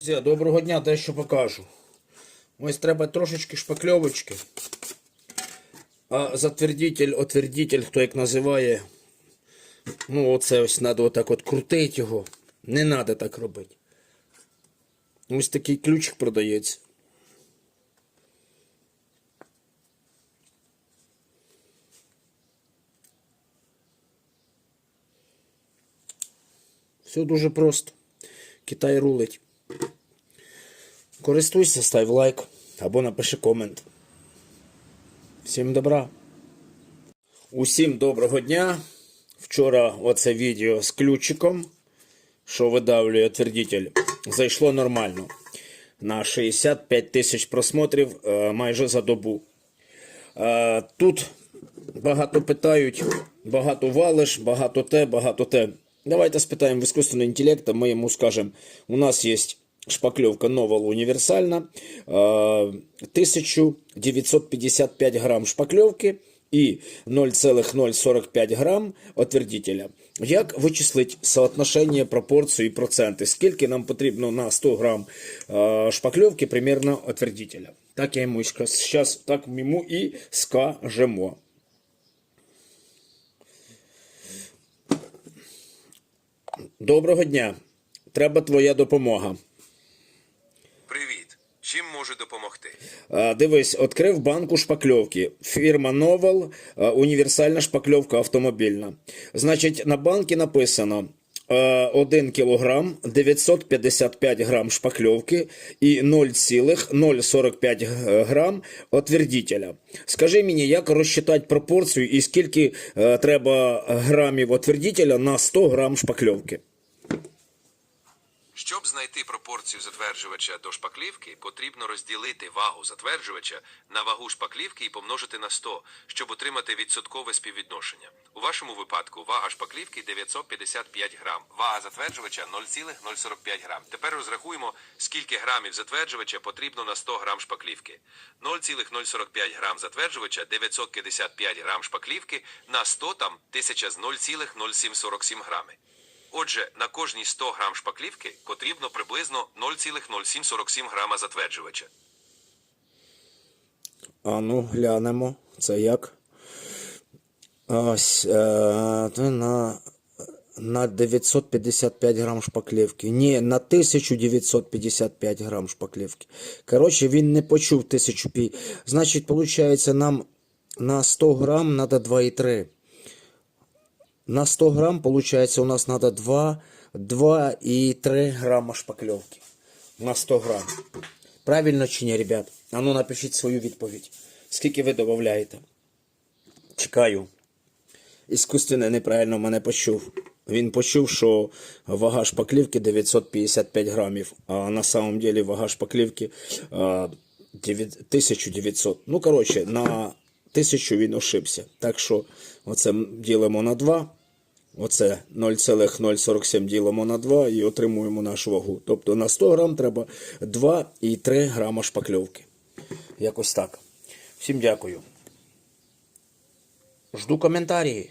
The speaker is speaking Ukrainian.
Друзі, доброго дня, дещо покажу. Ось треба трошечки шпакльовочки. А затвердитель, отвердитель, хто як називає. Ну, оце ось треба отак от крутити його. Не треба так робити. Ось такий ключик продається. Все дуже просто. Китай рулить. Користуйся, став лайк або напиши комент. Всім добра. Усім доброго дня. Вчора оце відео з ключиком, що видавлює твердитель, зайшло нормально. На 65 тисяч просмотрів е, майже за добу. Е, Тут багато питають, багато валиш, багато те, багато те. Давайте спитаємо в искусственного інтелекту, ми йому скажемо, у нас є шпакльовка Новал універсальна, е, 1955 грам шпакльовки і 0,045 грам отвердителя. Як вичислити соотношення, пропорцію і проценти? Скільки нам потрібно на 100 грам шпакльовки примерно отвердителя? Так я йому зараз так йому і скажемо. Доброго дня. Треба твоя допомога. Чим можу допомогти? Дивись, відкрив банку шпакльовки. Фірма Новел, універсальна шпакльовка автомобільна. Значить, на банці написано 1 кілограм 955 грам шпакльовки і 0,045 грам отвердителя. Скажи мені, як розчитати пропорцію і скільки е, треба грамів отвердителя на 100 грам шпакльовки? Щоб знайти пропорцію затверджувача до шпаклівки, потрібно розділити вагу затверджувача на вагу шпаклівки і помножити на 100, щоб отримати відсоткове співвідношення. У вашому випадку вага шпаклівки 955 грам, вага затверджувача 0,045 грам. Тепер розрахуємо, скільки грамів затверджувача потрібно на 100 грам шпаклівки. 0,045 грам затверджувача, 955 грам шпаклівки на 100 там 1000 з 0,0747 грами. Отже, на кожні 100 грам шпаклівки потрібно приблизно 0,0747 грама затверджувача. А ну, глянемо. Це як? Ось, е, на, на 955 грам шпаклівки. Ні, на 1955 грам шпаклівки. Коротше, він не почув 1005. Значить, виходить, нам на 100 грам треба 2,3. На 100 грам, виходить, у нас треба 2, 2,3 грама шпакльовки. На 100 грам. Правильно чи ні, ребят? А ну напишіть свою відповідь. Скільки ви додаєте? Чекаю. Іскусственне неправильно мене почув. Він почув, що вага шпаклівки 955 грамів, а на самом деле вага шпаклівки 1900. Ну, коротше, на 1000 він ошибся. Так що оце ділимо на 2. Оце 0,047 ділимо на 2 і отримуємо нашу вагу. Тобто на 100 грам треба 2,3 грама шпакльовки. Якось так. Всім дякую. Жду коментарі.